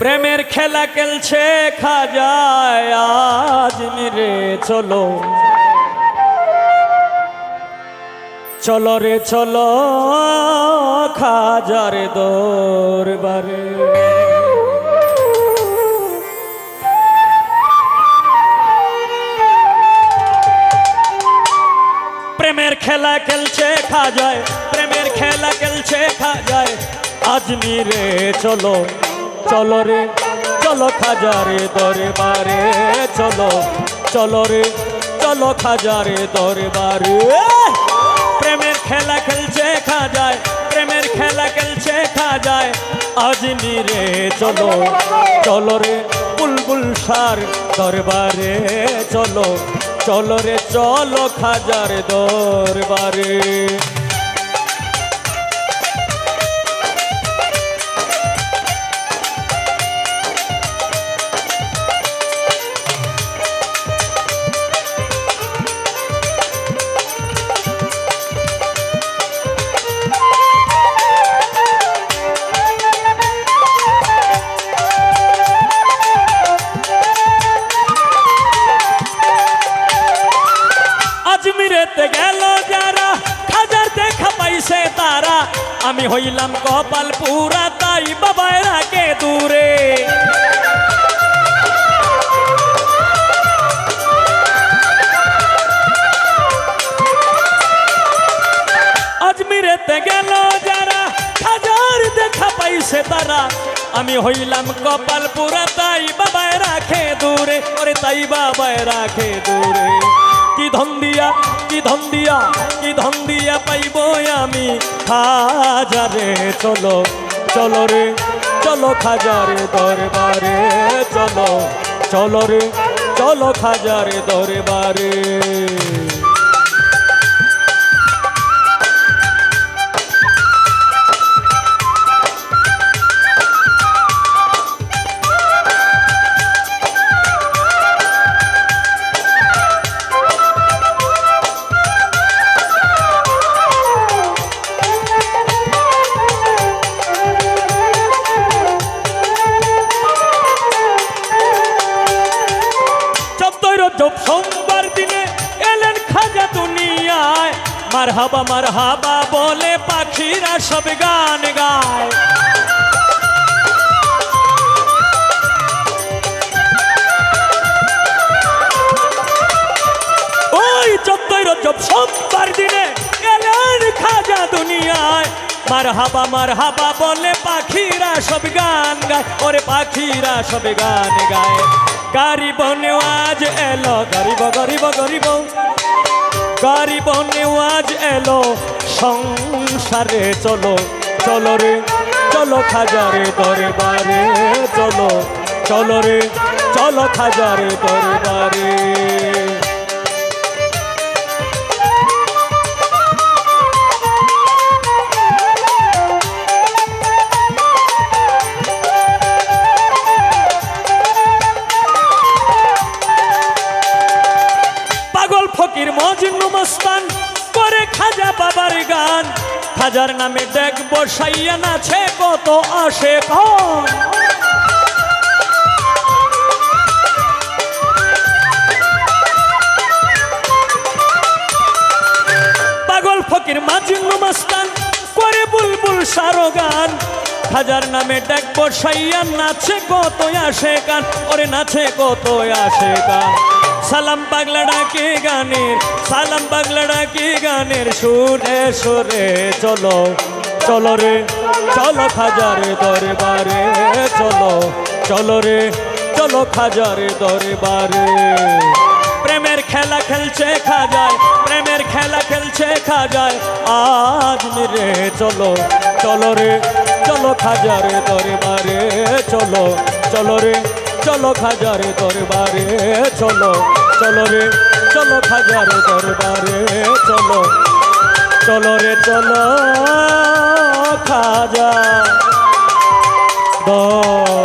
প্রেমের খেলা খেলছে খাজায় আজ মিরে চলো। চলো রে চলো খাজার দরবারে। প্রেমের খেলা খেলছে খাজায় প্রেমের খেলা খেলছে খাজায় আজমিরে চলো। চলো রে, চলো খাজারে দরবারে, চলো চলো রে, চলো খাজারে দরবারে। প্রেমের খেলা খেলছে খাজায়, প্রেমের খেলা খেলছে খাজায়। আজমিরে চলো চলো রে, বুলবুল সার দরবারে, চলো চলো রে, চলো খাজার দরবারে। আজমিরেতে গেল যারা, হাজার দেখা পাইছে তারা। আমি হইলাম কপাল পুরা তাই বাবায় রাখে দূরে। আজমিরেতে গেল যারা, হাজার দেখা পাইছে তারা। আমি হইলাম কপাল পুরা তাই বাবায় রাখে দূরে। ওরে তাই বাবায় রাখে দূরে। কি ধন দিয়া কি ধন দিয়া, কি ধন দিয়া পাইব আমি? হাজারে চলো চলো রে, চলো খাজারে দরবারে, চলো চলো রে, চলো খাজারে দরবারে। রজব সোমবার দিনে এলেন খাজা দুনিয়ায়। মার হাবা হাবা বলে পাখিরা সব গান গায়। ওই চোদ্দই রজব সোমবার দিনে এলেন খাজা দুনিয়ায়। মার হাবা মার হাবা বলে পাখিরা সব গান গায়। ওরে পাখিরা সব গান গায়। গরিব নেওয়াজ এলো, গরিব গরিব গরিব। গরিব নেওয়াজ এলো, সংসারে চলো চলো রে, চলো খাজারে দরবারে চলো চলো রে, চলো খাজারে দরবারে। বাবার গান। খাজার নামে ডেক বসাইয়া নাছে কত আসে কন পাগল ফকির মাজনু মস্তান করে বুলবুল সারো গান হাজার নামে ডাক বসাইয়া নাচে কত আসে গান। ওরে নাচে কত আসে গান। সালাম পাগলা ডাকি গানের, সালাম পাগলা ডাকি গানের সুরে সুরে চলো চলো রে, চলো খাজারে দরবারে, চলো চলো রে, চলো খাজারে দরবারে। প্রেমের খেলা খেলছে খাজায়, প্রেমের খেলা খেলছে খাজায়, আজ মিরে চলো চলো রে, চলো খাজারে দরবারে, চলো চলো রে চলো খাজারে দরবারে, চলো চলো রে, চলো খাজারে দরবারে, চলো চলো রে, চলো খাজা। দরবারে